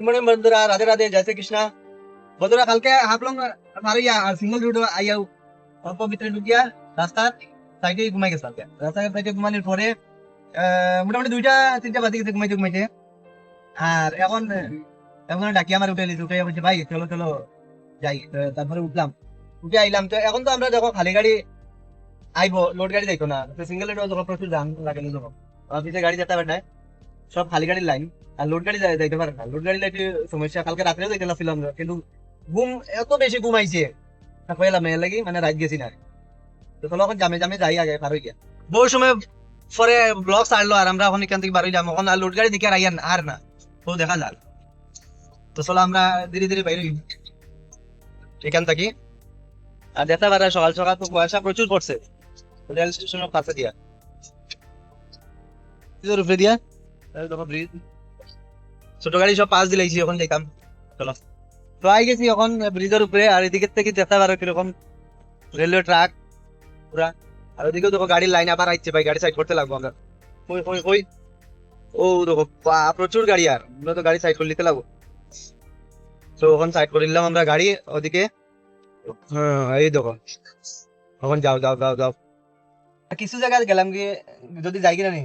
মানে বন্ধুরা রাধে রাধে জয় শ্রী কৃষ্ণা বন্ধুরা কালকে হাফলং আর সিঙ্গল রুট আইয়াও অল্প ভিতরে ঢুকিয়া রাস্তার সাইডে ঘুমাই গেছে কালকে রাস্তার সাইডে ঘুমানোর পরে মোটামুটি দুইটা তিনটা বাজে গেছে ঘুমাইতে ঘুমাইতে আর এখন এখন ডাকি আমার উঠে লিখে উঠে বলছে ভাই চলো চলো যাই তারপরে উঠলাম উঠে আইলাম তো এখন তো আমরা দেখো খালি গাড়ি আইবো লোড গাড়ি যাইতো না সিঙ্গেল রোড প্রচুর দাম লাগে অফিসে গাড়ি যেতে পারে সব খালি গাড়ির লাইন আর লোড গাড়ি যাই- যাইতে পারে না। লোড গাড়ি লাইতে সমস্যা। কালকে রাত্রে যাইতে লাগছিলাম কিন্তু ঘুম এত বেশি ঘুমাইছে। কইলাম, এর লাগি মানে রাত গেছি না তো চলো, এখন জামে জামে যাই আগে, পার হই গিয়া। বহু সময় পরে ব্লগ ছাড়লো আর আমরা এখন এখান থেকে বার যাব এখন আর লোড গাড়ি দেখে আর না- আর না। তো দেখা যাক। তো চলো, আমরা ধীরে ধীরে বাইরে। এখান থাকি। আর যেতে পারে সকাল সকাল তো কুয়াশা প্রচুর পড়ছে। রেল স্টেশনের কাছে দিয়া। উপরে দিয়া? দেখো ছোট গাড়ি সব পাস দিলাইছি এখন দেখাম চলো তো আই গেছি এখন ব্রিজের উপরে আর এদিকে থেকে যেতে পারো কীরকম রেলওয়ে ট্রাক পুরা আর ওদিকেও দেখো গাড়ির লাইন আবার আইছে ভাই, গাড়ি সাইড করতে লাগবো আমরা কই কই কই ও দেখো প্রচুর গাড়ি আর আমরা তো গাড়ি সাইড করে নিতে লাগবো তো ওখানে সাইড করে নিলাম আমরা গাড়ি ওদিকে হ্যাঁ এই দেখো। এখন যাও যাও যাও যাও। কিছু জায়গায় গেলাম কি, যদি যাই কিনা নি?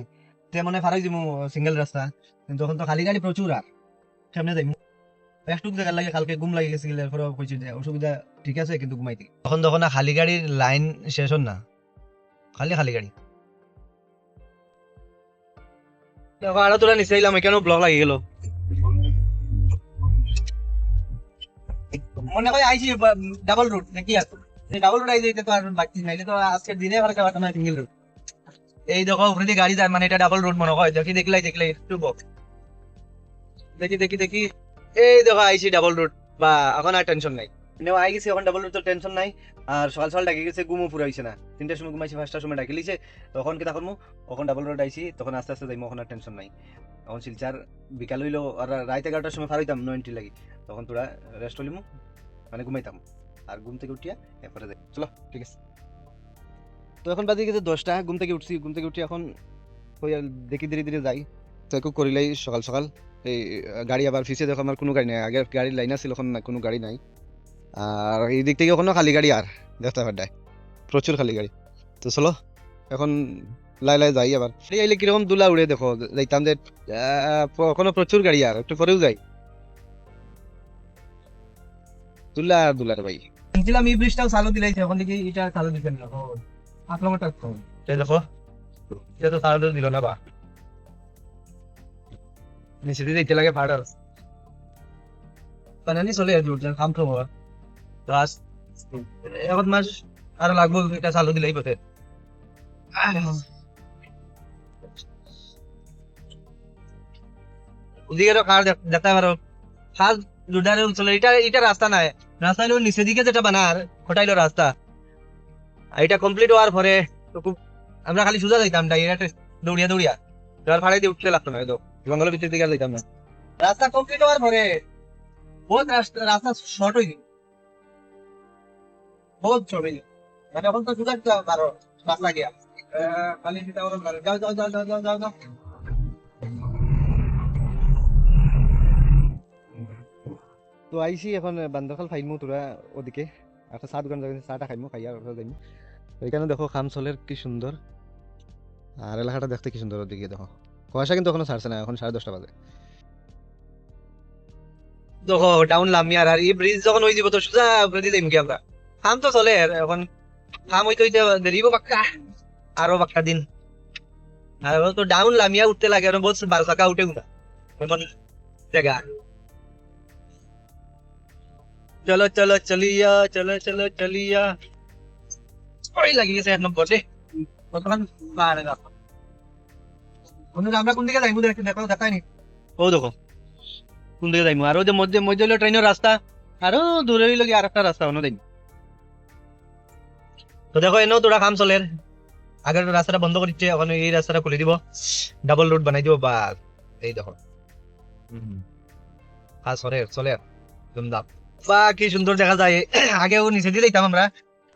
তে মনে ফারাই দিমু সিঙ্গেল রাস্তা কিন্তু তখন তো খালি গাড়ি প্রচুর আর সামনে যাইমু একটু জায়গা লাগে কালকে ঘুম লাগি গেছে গেলে কইছি যে অসুবিধা ঠিক আছে কিন্তু ঘুমাইতে তখন তখন না খালি গাড়ির লাইন শেষ হন না? খালি খালি গাড়ি। দেখো আরও তোরা নিচে এলাম এখানেও ব্লক লাগি গেল? মনে হয় আইছি ডাবল রুট নাকি আছে ডাবল রুট আইছে তো আর বাকি নাইলে তো আজকের দিনে ভালো খাবার না সিঙ্গেল রুট এই দেখো উপরে দিয়ে গাড়ি যায় মানে এটা ডাবল রুট মনে হয়। দেখি দেখলাই দেখলাই একটু দেখি দেখি দেখি। এই দেখো, আইছি ডাবল রুট বা এখন আর টেনশন নাই। নেও আই গেছি, এখন ডাবল রুট তো টেনশন নাই। আর সকাল সকাল ডাকি গেছে ঘুমো পুরো হইছে না। তিনটার সময় ঘুমাইছি, পাঁচটার সময় ডাকি লিছে। তখন কি তখন তখন ডাবল রোড আইছি, তখন আস্তে আস্তে যাইমু, এখন আর টেনশন নাই। এখন শিলচার বিকাল হইল, আর রাত এগারোটার সময় ফার হইতাম নয়নটি লাগি। তখন তোরা রেস্ট হলিমু মানে ঘুমাইতাম। আর ঘুম থেকে উঠিয়া এরপরে যাই। চলো, ঠিক আছে। তো এখন বাজে গেছে দশটা, ঘুম থেকে উঠছি, ঘুম থেকে উঠি এখন ওই আর দেখি ধীরে ধীরে যাই। চেকও করিলাই সকাল সকাল। এই, গাড়ি আবার ফিসে দেখো আমার কোনো গাড়ি নাই। আগে গাড়ির লাইন আছিল এখন কোনো গাড়ি নাই। আর এই দিক থেকে এখনও খালি গাড়ি আর, দেখতে পারডায় প্রচুর খালি গাড়ি। তো চলো, এখন লাই লাই যাই আবার। এই আইলে কীরকম দুলা উড়ে, দেখো যাইতাম যে এখনও প্রচুর গাড়ি আর, একটু পরেও যাই। দুলা, দুলার ভাই। শুনছিলাম এই ব্রিজটাও চালু দিলাইছে, এখন দেখি এটা চালু দিতে না এটা তো চালু দিল না বা? নিচে দিয়ে দিতে লাগে চলে লাগবো, এটা চালু দিলেই পথে। ওদিকে তো কার এটা এটা রাস্তা নাই। রাস্তা নিচে দিকে যেটা বানার ওটাইলো রাস্তা। এটা কমপ্লিট হওয়ার পরে তো খুব আমরা খালি সোজা যাইতাম ডাইরেক্ট দৌড়িয়া দৌড়িয়া। এবার ভাড়াই দিয়ে উঠতে লাগতো না তো জঙ্গলের ভিতর দিকে যাইতাম না। রাস্তা কমপ্লিট হওয়ার পরে বহুত রাস্তা রাস্তা শর্ট হয়ে গেল বহুত শর্ট হয়ে গেল মানে এখন তো সোজা পারো রাস্তা গিয়া খালি যেতে পারো যাও যাও যাও যাও যাও যাও। তো আইসি এখন বান্দরখাল খাইমু তোরা ওদিকে। একটা চা দোকান যাবেন চাটা খাইমু, খাইয়া যাইমু। এখানে দেখো খাম চলের কি সুন্দর। আর এলাকাটা দেখতে কি সুন্দর ওদিকে দেখো। কুয়াশা কিন্তু এখনও ছাড়ছে না, এখন সাড়ে দশটা বাজে। দেখো ডাউন লামিয়ার আর এই ব্রিজ যখন হয়ে যাব তো সোজা দিয়ে যাইম কি আমরা। খাম তো চলে এখন খাম হইতে হইতে দেরিব বাক্কা আরও বাক্কা দিন। আর তো ডাউন লামিয়া উঠতে লাগে, আর বহুত বারো চাকা উঠে না এমন জায়গা। চলো চলো, চলিয়া, চলো চলো, চলিয়া। ওই লাগি গেছে এক নম্বর দে কতক্ষণ পারে না বন্ধুরা, আমরা কোন দিকে যাইবো দেখো দেখো দেখাই নি ও, দেখো। কোন দিকে যাইবো আর ওই যে মধ্যে মধ্যে ট্রেনের রাস্তা আরও দূরে হইল আর একটা রাস্তা অন্য দিন তো দেখো, এনেও তোরা কাম চলে। আগের রাস্তাটা বন্ধ করে দিচ্ছে এখন এই রাস্তাটা খুলে দিব। ডাবল রোড বানাই দিব বা এই দেখো। হ্যাঁ সরে চলে দুমদাম বা, কি সুন্দর দেখা যায়। আগেও নিচে দিয়ে যাইতাম আমরা।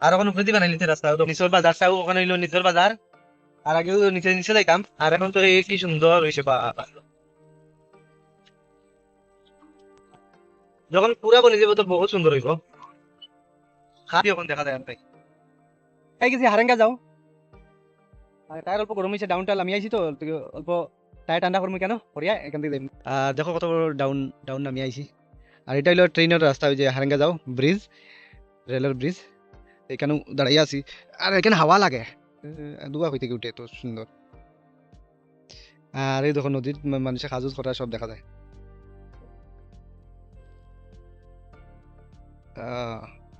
আর উপরে নিতে রাস্তা তো নিচের বাজারটাও ওখানে হইল নিচের বাজার। আর আগেও নিচে নিচে যাইতাম। আর এখন তো এই কি সুন্দর হয়েছে বা যখন পুরা বনে যাবে তো বহুত সুন্দর হইব। খাবি এখন দেখা যায় তাই এই গেছি হারেঙ্গা যাও। আর টায়ার অল্প গরম হয়েছে ডাউন টাল আমি আইছি তো অল্প টায়ার ঠান্ডা করব কেন? করিয়া এখান থেকে দেখো কত বড় ডাউন ডাউন নামি আইছি। আর এটা হলো ট্রেনের রাস্তা ওই যে হারেঙ্গা যাও ব্রিজ রেলের ব্রিজ এখানে দাঁড়াইয়া আছি। আর এখানে হাওয়া লাগে। দুয়া হইতে কি উঠে তো সুন্দর। আর এই দেখো নদীর মা- মানুষের সাজুজ করা সব দেখা যায়।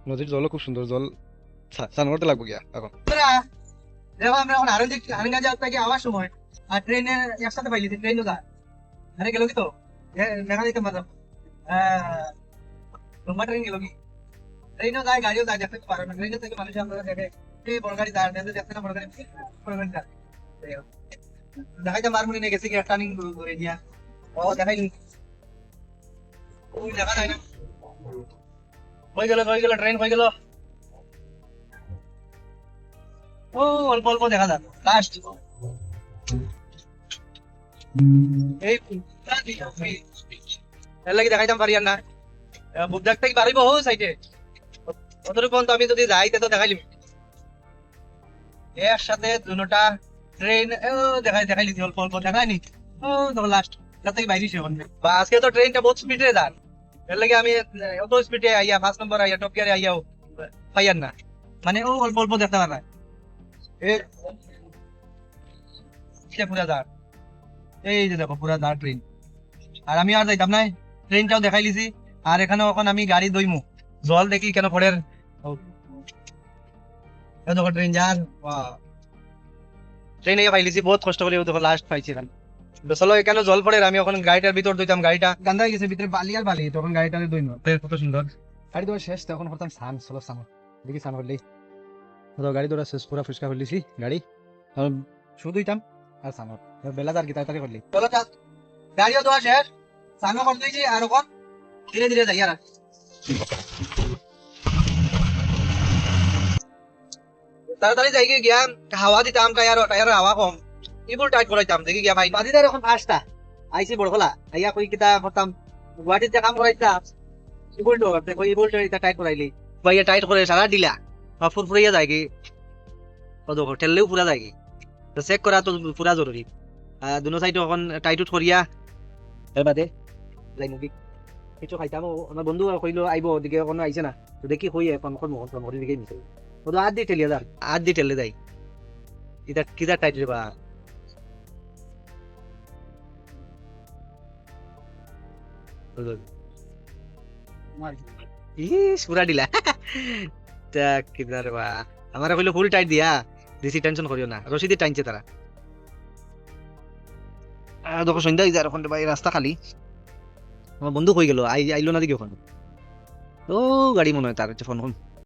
নদীর জলও খুব সুন্দর। জল স্নান- করতে লাগবো গিয়া এখন। আমরা এখন যাওয়ার থেকে সময়, আর ট্রেনে একসাথে পাইলি ট্রেনও যায় আরে গেল কি তো? দেখা ট্রেন গেল কি? ট্রেনও যায় গাড়িও যায়, দেখতে না। থেকে মানুষ দেখে, এই বড় গাড়ি যায় না, বড় গাড়ি বড় গাড়ি যায় দেখাই যা মারমুনি নিয়ে গেছে কি টার্নিং করে দিয়া। ও, দেখাই ওই দেখা যায় না। হয়ে গেল হয়ে গেল ট্রেন হয়ে গেল। ও, অল্প অল্প দেখা যাক। লাস্ট এই এর লাগি দেখাইতাম পারি আর না। বুক দেখতে কি পারিব হো সাইডে অতটুকু আমি যদি যাই, তো সাথে দুটা ট্রেন দেখাই দেখাই লিছি অল্প অল্প দেখায়নি ও, তো লাস্ট বা আজকে তো ট্রেনটা বহুত স্পিডে যান। এর লাগে আমি অত স্পিডে আইয়া ফার্স্ট নম্বর আইয়া টপ গিয়ারে আইয়াও না। মানে ও অল্প অল্প দেখতে পারা এই যে দেখো, পুরা দাঁড় ট্রেন আর আমি আর যাইতাম না ট্রেনটাও দেখাই আর এখানে এখন আমি গাড়ি দইমু। জল দেখি কেন এই দেখো ট্রেন যার ট্রেনে পাইলিছি বহুত কষ্ট করে দেখো লাস্ট পাইছি এখানে চলো এখানে জল পড়ে আমি এখন গাড়িটার ভিতর দইতাম গাড়িটা। গান্দা হয়ে গেছে ভিতরে বালি আর বালি তখন গাড়িটারে দইনো কত সুন্দর। গাড়ি দৌড়া শেষ তখন করতাম স্নান চলো স্নান দেখি স্নান করলেই। তো গাড়ি দৌড়া শেষ পুরা ফুচকা করলিছি গাড়ি। শুধু দিতাম আর স্নান বেলা তার কি তাড়াতাড়ি করলি। চলো গাড়িও দেওয়া শেষ সামনে করে দিয়েছি আর এখন ধীরে ধীরে যাই আর। তাড়াতাড়ি যাই গিয়া হাওয়া দিতাম টায়ার টায়ারের হাওয়া কম। ইবুল টাইট করাইতাম দেখি গিয়া ভাই বাদিদার এখন ফার্স্টটা আইসি বড়খলা আইয়া কই কিতা করতাম গুয়াহাটিতে কাম করাইতাম ইবুল তো দেখো ইবুল এটা টাইট করাইলি ভাইয়া টাইট করে সারা দিলা। ফুরফুরাইয়া যায় কি ও দেখো ঠেললেও পুরা যায় কি তো চেক করা তো পুরা জরুরি দুনো সাইডে এখন টাইট উঠ করিয়া এর বাদে যাই মুগি কিছু খাইতাম আমার বন্ধু কইলো আইব ওদিকে কোনো আইছে না। তো দেখি কই এখন মুখত মুখত মরি দিকে মিছে ঠেলিয়া যার আদ দি ঠেলে যাই ইটা কিটা টাইট রে বা ইস পুরা দিলা তা কিদার বা আমার কইলো ফুল টাইট দিয়া বেশি টেনশন করিও না রশিদি টাইনছে তারা দেখো সন্ধ্যা হয়ে ওখানে ভাই খালি আমার বন্ধু কই গেল আই আইলো না দেখি ওখানে ও গাড়ি মনে হয় তার ফোন